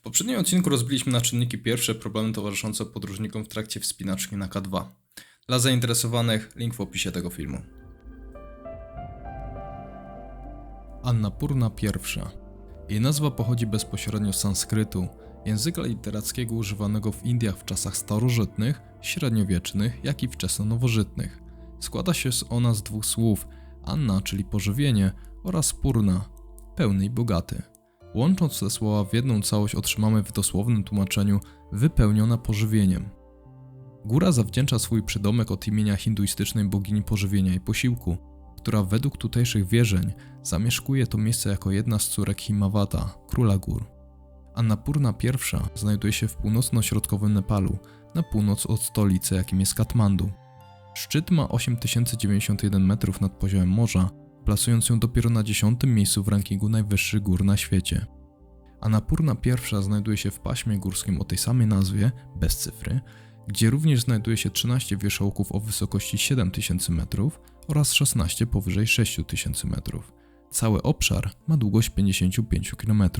W poprzednim odcinku rozbiliśmy na czynniki pierwsze problemy towarzyszące podróżnikom w trakcie wspinaczki na K2. Dla zainteresowanych link w opisie tego filmu. Annapurna I. Jej nazwa pochodzi bezpośrednio z sanskrytu, języka literackiego używanego w Indiach w czasach starożytnych, średniowiecznych, jak i wczesno-nowożytnych. Składa się ona z dwóch słów: Anna, czyli pożywienie, oraz Purna, pełny i bogaty. Łącząc te słowa w jedną całość otrzymamy w dosłownym tłumaczeniu wypełniona pożywieniem. Góra zawdzięcza swój przydomek od imienia hinduistycznej bogini pożywienia i posiłku, która według tutejszych wierzeń zamieszkuje to miejsce jako jedna z córek Himawata, króla gór. Annapurna I znajduje się w północno-środkowym Nepalu, na północ od stolicy, jakim jest Katmandu. Szczyt ma 8091 metrów nad poziomem morza, plasując ją dopiero na dziesiątym miejscu w rankingu najwyższych gór na świecie. Annapurna I znajduje się w paśmie górskim o tej samej nazwie, bez cyfry, gdzie również znajduje się 13 wierzchołków o wysokości 7000 metrów oraz 16 powyżej 6000 metrów. Cały obszar ma długość 55 km.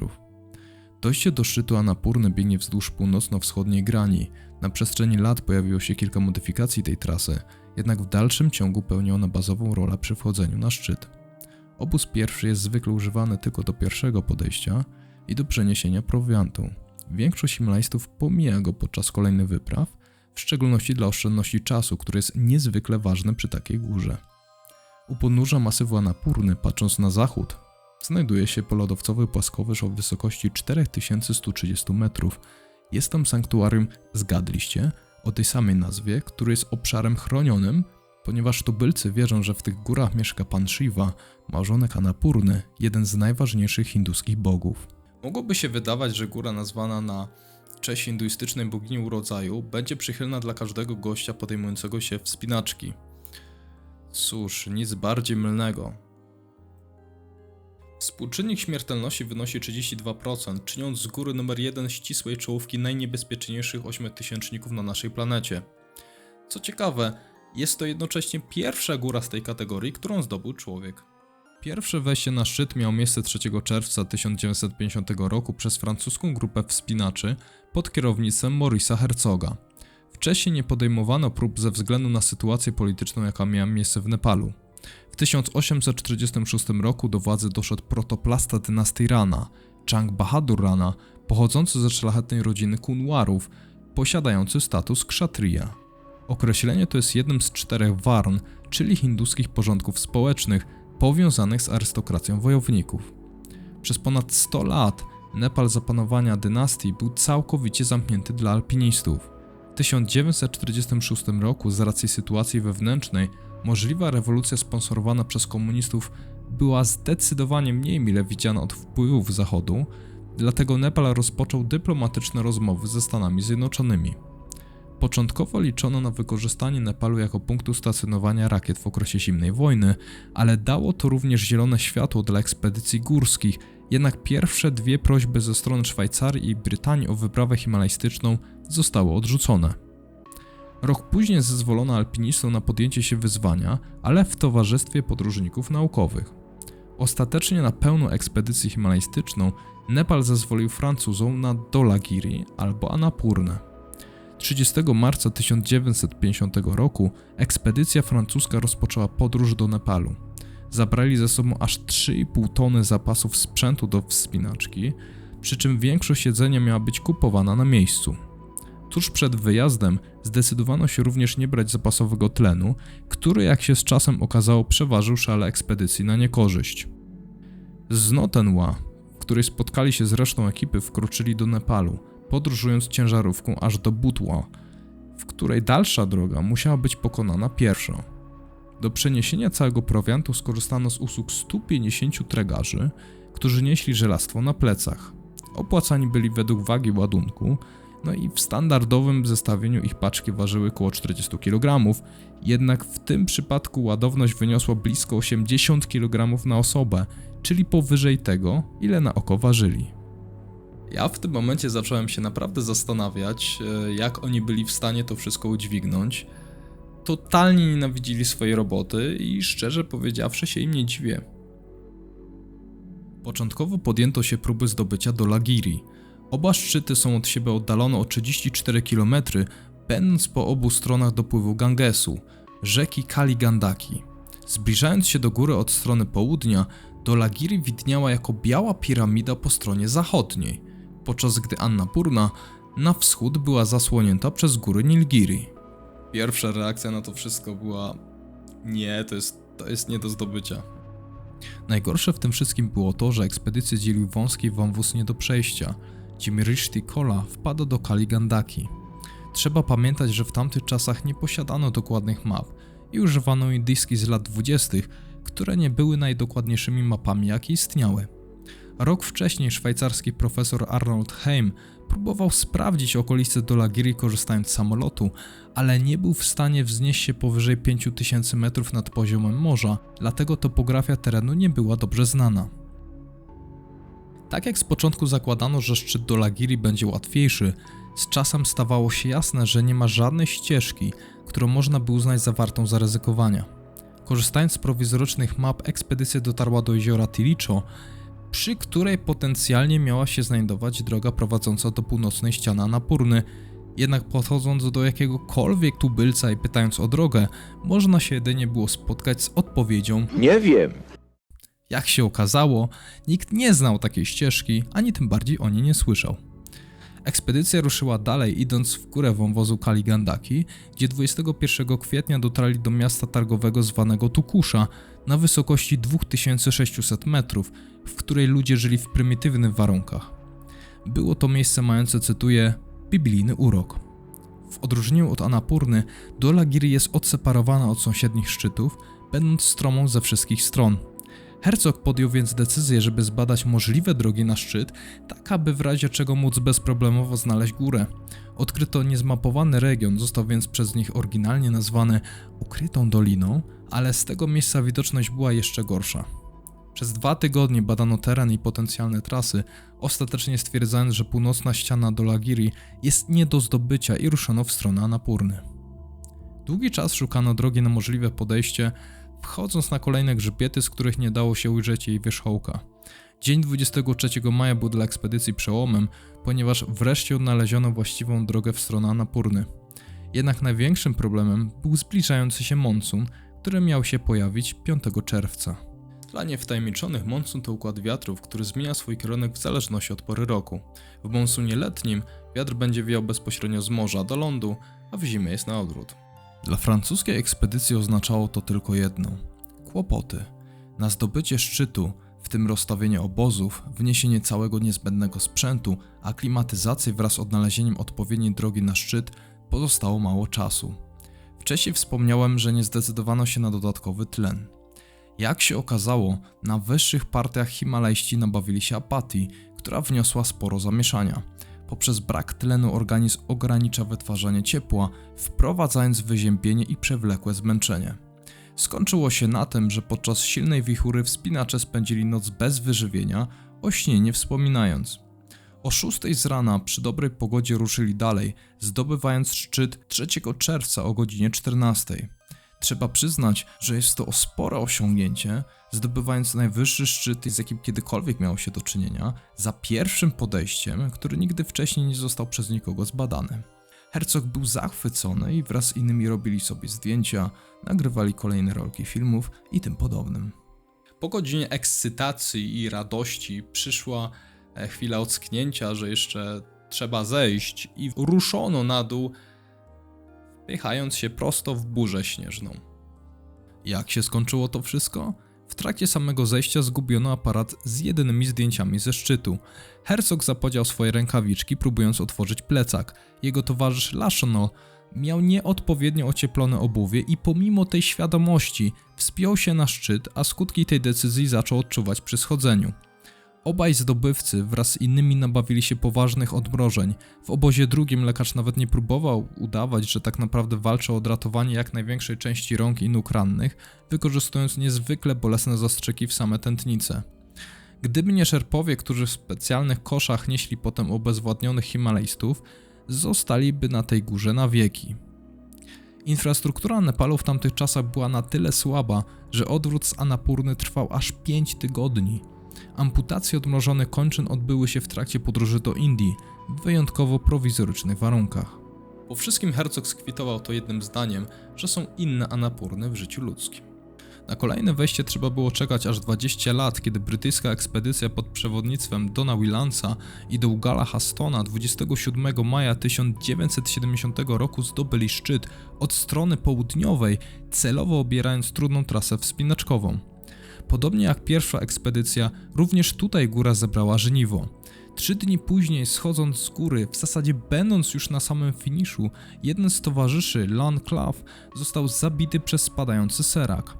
Dojście do szczytu Annapurny biegnie wzdłuż północno-wschodniej grani. Na przestrzeni lat pojawiło się kilka modyfikacji tej trasy, jednak w dalszym ciągu pełni ona bazową rolę przy wchodzeniu na szczyt. Obóz pierwszy jest zwykle używany tylko do pierwszego podejścia i do przeniesienia prowiantu. Większość himalajstów pomija go podczas kolejnych wypraw, w szczególności dla oszczędności czasu, który jest niezwykle ważny przy takiej górze. U podnóża masywu Annapurny, patrząc na zachód, znajduje się polodowcowy płaskowyż o wysokości 4130 metrów. Jest tam sanktuarium, zgadliście, o tej samej nazwie, który jest obszarem chronionym, ponieważ tubylcy wierzą, że w tych górach mieszka pan Shiva, małżonek Annapurny, jeden z najważniejszych hinduskich bogów. Mogłoby się wydawać, że góra nazwana na cześć hinduistycznej bogini urodzaju będzie przychylna dla każdego gościa podejmującego się wspinaczki. Cóż, nic bardziej mylnego. Współczynnik śmiertelności wynosi 32%, czyniąc z góry numer 1 ścisłej czołówki najniebezpieczniejszych ośmiotysięczników na naszej planecie. Co ciekawe, jest to jednocześnie pierwsza góra z tej kategorii, którą zdobył człowiek. Pierwsze wejście na szczyt miało miejsce 3 czerwca 1950 roku przez francuską grupę wspinaczy pod kierownictwem Maurisa Herzoga. Wcześniej nie podejmowano prób ze względu na sytuację polityczną, jaka miała miejsce w Nepalu. W 1846 roku do władzy doszedł protoplasta dynastii Rana, Chang Bahadur Rana, pochodzący ze szlachetnej rodziny Kunwarów, posiadający status kshatriya. Określenie to jest jednym z czterech warn, czyli hinduskich porządków społecznych, powiązanych z arystokracją wojowników. Przez ponad 100 lat Nepal za panowania dynastii był całkowicie zamknięty dla alpinistów. W 1946 roku z racji sytuacji wewnętrznej możliwa rewolucja sponsorowana przez komunistów była zdecydowanie mniej mile widziana od wpływów Zachodu, dlatego Nepal rozpoczął dyplomatyczne rozmowy ze Stanami Zjednoczonymi. Początkowo liczono na wykorzystanie Nepalu jako punktu stacjonowania rakiet w okresie zimnej wojny, ale dało to również zielone światło dla ekspedycji górskich, jednak pierwsze dwie prośby ze strony Szwajcarii i Brytanii o wyprawę himalajstyczną zostały odrzucone. Rok później zezwolono alpinistom na podjęcie się wyzwania, ale w towarzystwie podróżników naukowych. Ostatecznie na pełną ekspedycję himalajstyczną Nepal zezwolił Francuzom na Dolagiri albo Annapurnę. 30 marca 1950 roku ekspedycja francuska rozpoczęła podróż do Nepalu. Zabrali ze sobą aż 3,5 tony zapasów sprzętu do wspinaczki, przy czym większość jedzenia miała być kupowana na miejscu. Tuż przed wyjazdem zdecydowano się również nie brać zapasowego tlenu, który jak się z czasem okazało przeważył szale ekspedycji na niekorzyść. Z Notenwa, w której spotkali się z resztą ekipy, wkroczyli do Nepalu – podróżując ciężarówką aż do Butła, w której dalsza droga musiała być pokonana pieszo. Do przeniesienia całego prowiantu skorzystano z usług 150 tregarzy, którzy nieśli żelastwo na plecach. Opłacani byli według wagi ładunku, no i w standardowym zestawieniu ich paczki ważyły około 40 kg, jednak w tym przypadku ładowność wyniosła blisko 80 kg na osobę, czyli powyżej tego, ile na oko ważyli. Ja w tym momencie zacząłem się naprawdę zastanawiać, e, jak oni byli w stanie to wszystko udźwignąć. Totalnie nienawidzili swojej roboty i szczerze powiedziawszy się im nie dziwię. Początkowo podjęto się próby zdobycia do Lagiri. Oba szczyty są od siebie oddalone o 34 km, będąc po obu stronach dopływu Gangesu, rzeki Kaligandaki. Zbliżając się do góry od strony południa, Dolagiri widniała jako biała piramida po stronie zachodniej, podczas gdy Annapurna na wschód była zasłonięta przez góry Nilgiri. Pierwsza reakcja na to wszystko była nie, to jest, to jest nie do zdobycia. Najgorsze w tym wszystkim było to, że ekspedycję dzielił wąski wąwóz nie do przejścia, gdzie Mirishti Kola wpada do Kaligandaki. Trzeba pamiętać, że w tamtych czasach nie posiadano dokładnych map i używano diski z lat 20., które nie były najdokładniejszymi mapami, jakie istniały. Rok wcześniej szwajcarski profesor Arnold Heim próbował sprawdzić okolice Dolagiri korzystając z samolotu, ale nie był w stanie wznieść się powyżej 5000 metrów nad poziomem morza, dlatego topografia terenu nie była dobrze znana. Tak jak z początku zakładano, że szczyt Dolagiri będzie łatwiejszy, z czasem stawało się jasne, że nie ma żadnej ścieżki, którą można by uznać za wartą zaryzykowania. Korzystając z prowizorycznych map, ekspedycja dotarła do jeziora Tilicho, przy której potencjalnie miała się znajdować droga prowadząca do północnej ściany Anapurny. Jednak podchodząc do jakiegokolwiek tubylca i pytając o drogę, można się jedynie było spotkać z odpowiedzią Nie wiem. Jak się okazało, nikt nie znał takiej ścieżki, ani tym bardziej o niej nie słyszał. Ekspedycja ruszyła dalej, idąc w górę wąwozu Kaligandaki, gdzie 21 kwietnia dotarli do miasta targowego zwanego Tukusza na wysokości 2600 metrów, w której ludzie żyli w prymitywnych warunkach. Było to miejsce mające, cytuję, biblijny urok. W odróżnieniu od Anapurny, Dolagiri jest odseparowana od sąsiednich szczytów, będąc stromą ze wszystkich stron – Herzog podjął więc decyzję, żeby zbadać możliwe drogi na szczyt, tak aby w razie czego móc bezproblemowo znaleźć górę. Odkryto niezmapowany region, został więc przez nich oryginalnie nazwany Ukrytą Doliną, ale z tego miejsca widoczność była jeszcze gorsza. Przez dwa tygodnie badano teren i potencjalne trasy, ostatecznie stwierdzając, że północna ściana Dolagiri jest nie do zdobycia i ruszono w stronę Anapurny. Długi czas szukano drogi na możliwe podejście, wchodząc na kolejne grzbiety, z których nie dało się ujrzeć jej wierzchołka. Dzień 23 maja był dla ekspedycji przełomem, ponieważ wreszcie odnaleziono właściwą drogę w stronę Anapurny. Jednak największym problemem był zbliżający się monsun, który miał się pojawić 5 czerwca. Dla niewtajemniczonych monsun to układ wiatrów, który zmienia swój kierunek w zależności od pory roku. W monsunie letnim wiatr będzie wiał bezpośrednio z morza do lądu, a w zimie jest na odwrót. Dla francuskiej ekspedycji oznaczało to tylko jedno kłopoty. Na zdobycie szczytu, w tym rozstawienie obozów, wniesienie całego niezbędnego sprzętu, a klimatyzację wraz z odnalezieniem odpowiedniej drogi na szczyt pozostało mało czasu. Wcześniej wspomniałem, że nie zdecydowano się na dodatkowy tlen. Jak się okazało, na wyższych partiach Himalajści nabawili się apatii, która wniosła sporo zamieszania. Poprzez brak tlenu organizm ogranicza wytwarzanie ciepła, wprowadzając wyziębienie i przewlekłe zmęczenie. Skończyło się na tym, że podczas silnej wichury wspinacze spędzili noc bez wyżywienia, o śnie nie wspominając. O 6 z rana przy dobrej pogodzie ruszyli dalej, zdobywając szczyt 3 czerwca o godzinie 14. Trzeba przyznać, że jest to spore osiągnięcie, zdobywając najwyższy szczyt, z jakim kiedykolwiek miało się do czynienia, za pierwszym podejściem, który nigdy wcześniej nie został przez nikogo zbadany. Herzog był zachwycony i wraz z innymi robili sobie zdjęcia, nagrywali kolejne rolki filmów i tym podobnym. Po godzinie ekscytacji i radości przyszła e, chwila ocknięcia, że jeszcze trzeba zejść i ruszono na dół, wpychając się prosto w burzę śnieżną. Jak się skończyło to wszystko? W trakcie samego zejścia zgubiono aparat z jedynymi zdjęciami ze szczytu. Herzog zapodział swoje rękawiczki, próbując otworzyć plecak. Jego towarzysz Lachonel miał nieodpowiednio ocieplone obuwie i pomimo tej świadomości wspiął się na szczyt, a skutki tej decyzji zaczął odczuwać przy schodzeniu. Obaj zdobywcy wraz z innymi nabawili się poważnych odmrożeń. W obozie drugim lekarz nawet nie próbował udawać, że tak naprawdę walczy o odratowanie jak największej części rąk i nóg rannych, wykorzystując niezwykle bolesne zastrzyki w same tętnice. Gdyby nie szerpowie, którzy w specjalnych koszach nieśli potem obezwładnionych Himalajstów, zostaliby na tej górze na wieki. Infrastruktura Nepalu w tamtych czasach była na tyle słaba, że odwrót z Anapurny trwał aż 5 tygodni. Amputacje odmrożonych kończyn odbyły się w trakcie podróży do Indii w wyjątkowo prowizorycznych warunkach. Po wszystkim Herzog skwitował to jednym zdaniem, że są inne Anapurny w życiu ludzkim. Na kolejne wejście trzeba było czekać aż 20 lat, kiedy brytyjska ekspedycja pod przewodnictwem Dona Willansa i Dougala Hastona 27 maja 1970 roku zdobyli szczyt od strony południowej, celowo obierając trudną trasę wspinaczkową. Podobnie jak pierwsza ekspedycja, również tutaj góra zebrała żniwo. Trzy dni później, schodząc z góry, w zasadzie będąc już na samym finiszu, jeden z towarzyszy, Lon Clough, został zabity przez spadający serak.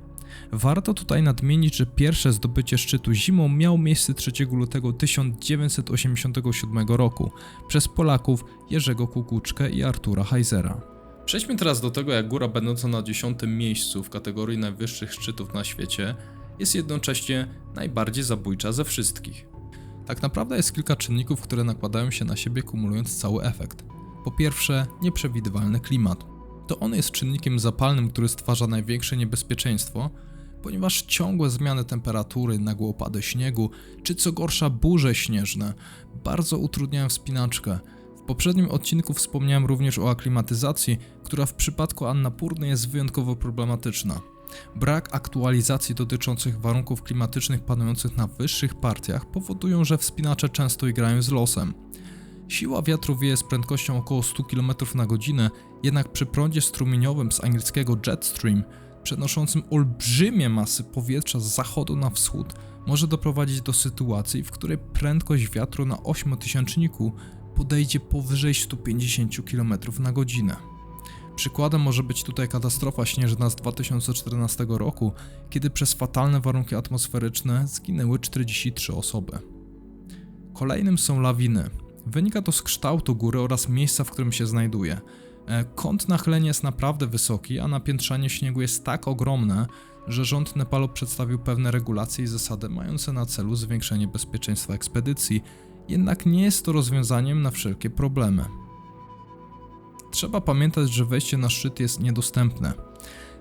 Warto tutaj nadmienić, że pierwsze zdobycie szczytu zimą miało miejsce 3 lutego 1987 roku przez Polaków Jerzego Kukuczkę i Artura Heisera. Przejdźmy teraz do tego, jak góra będąca na 10 miejscu w kategorii najwyższych szczytów na świecie jest jednocześnie najbardziej zabójcza ze wszystkich. Tak naprawdę jest kilka czynników, które nakładają się na siebie, kumulując cały efekt. Po pierwsze, nieprzewidywalny klimat. To on jest czynnikiem zapalnym, który stwarza największe niebezpieczeństwo, ponieważ ciągłe zmiany temperatury, nagłe opady śniegu, czy co gorsza burze śnieżne bardzo utrudniają wspinaczkę. W poprzednim odcinku wspomniałem również o aklimatyzacji, która w przypadku Annapurny jest wyjątkowo problematyczna. Brak aktualizacji dotyczących warunków klimatycznych panujących na wyższych partiach powodują, że wspinacze często igrają z losem. Siła wiatru wieje z prędkością około 100 km na godzinę, jednak przy prądzie strumieniowym z angielskiego jetstream, przenoszącym olbrzymie masy powietrza z zachodu na wschód, może doprowadzić do sytuacji, w której prędkość wiatru na 8-tysięczniku podejdzie powyżej 150 km na godzinę. Przykładem może być tutaj katastrofa śnieżna z 2014 roku, kiedy przez fatalne warunki atmosferyczne zginęły 43 osoby. Kolejnym są lawiny. Wynika to z kształtu góry oraz miejsca, w którym się znajduje. E, kąt nachylenia jest naprawdę wysoki, a napiętrzanie śniegu jest tak ogromne, że rząd Nepalu przedstawił pewne regulacje i zasady mające na celu zwiększenie bezpieczeństwa ekspedycji, jednak nie jest to rozwiązaniem na wszelkie problemy. Trzeba pamiętać, że wejście na szczyt jest niedostępne.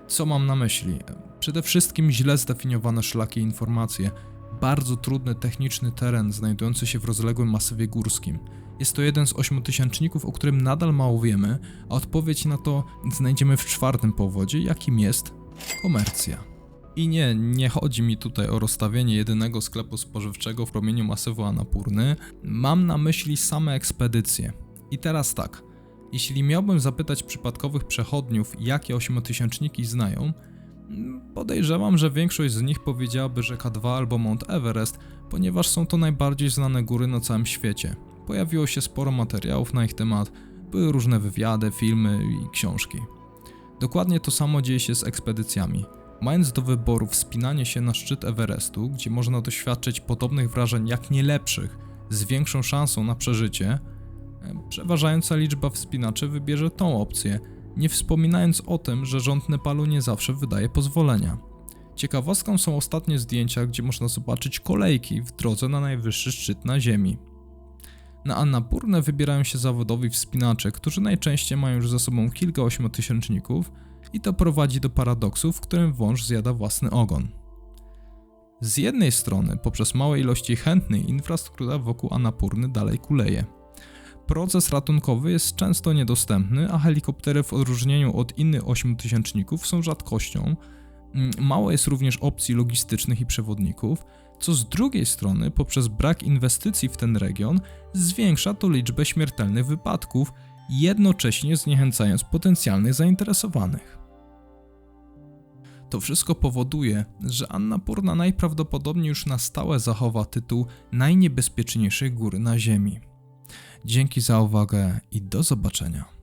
Co mam na myśli? Przede wszystkim źle zdefiniowane szlaki i informacje, bardzo trudny techniczny teren znajdujący się w rozległym masywie górskim. Jest to jeden z ośmiotysięczników, o którym nadal mało wiemy, a odpowiedź na to znajdziemy w czwartym powodzie, jakim jest komercja. I nie, nie chodzi mi tutaj o rozstawienie jedynego sklepu spożywczego w promieniu masywu Anapurny, mam na myśli same ekspedycje. I teraz tak, jeśli miałbym zapytać przypadkowych przechodniów, jakie ośmiotysięczniki znają, podejrzewam, że większość z nich powiedziałaby, że K2 albo Mount Everest, ponieważ są to najbardziej znane góry na całym świecie. Pojawiło się sporo materiałów na ich temat, były różne wywiady, filmy i książki. Dokładnie to samo dzieje się z ekspedycjami. Mając do wyboru wspinanie się na szczyt Everestu, gdzie można doświadczyć podobnych wrażeń jak nie lepszych, z większą szansą na przeżycie, Przeważająca liczba wspinaczy wybierze tą opcję, nie wspominając o tym, że rząd Nepalu nie zawsze wydaje pozwolenia. Ciekawostką są ostatnie zdjęcia, gdzie można zobaczyć kolejki w drodze na najwyższy szczyt na Ziemi. Na Annapurnę wybierają się zawodowi wspinacze, którzy najczęściej mają już za sobą kilka ośmiotysięczników i to prowadzi do paradoksu, w którym wąż zjada własny ogon. Z jednej strony, poprzez małe ilości chętnych, infrastruktura wokół Annapurny dalej kuleje proces ratunkowy jest często niedostępny, a helikoptery w odróżnieniu od innych ośmiotysięczników są rzadkością. Mm, mało jest również opcji logistycznych i przewodników, co z drugiej strony poprzez brak inwestycji w ten region zwiększa to liczbę śmiertelnych wypadków, jednocześnie zniechęcając potencjalnych zainteresowanych. To wszystko powoduje, że Anna Purna najprawdopodobniej już na stałe zachowa tytuł najniebezpieczniejszej góry na Ziemi. Dzięki za uwagę i do zobaczenia.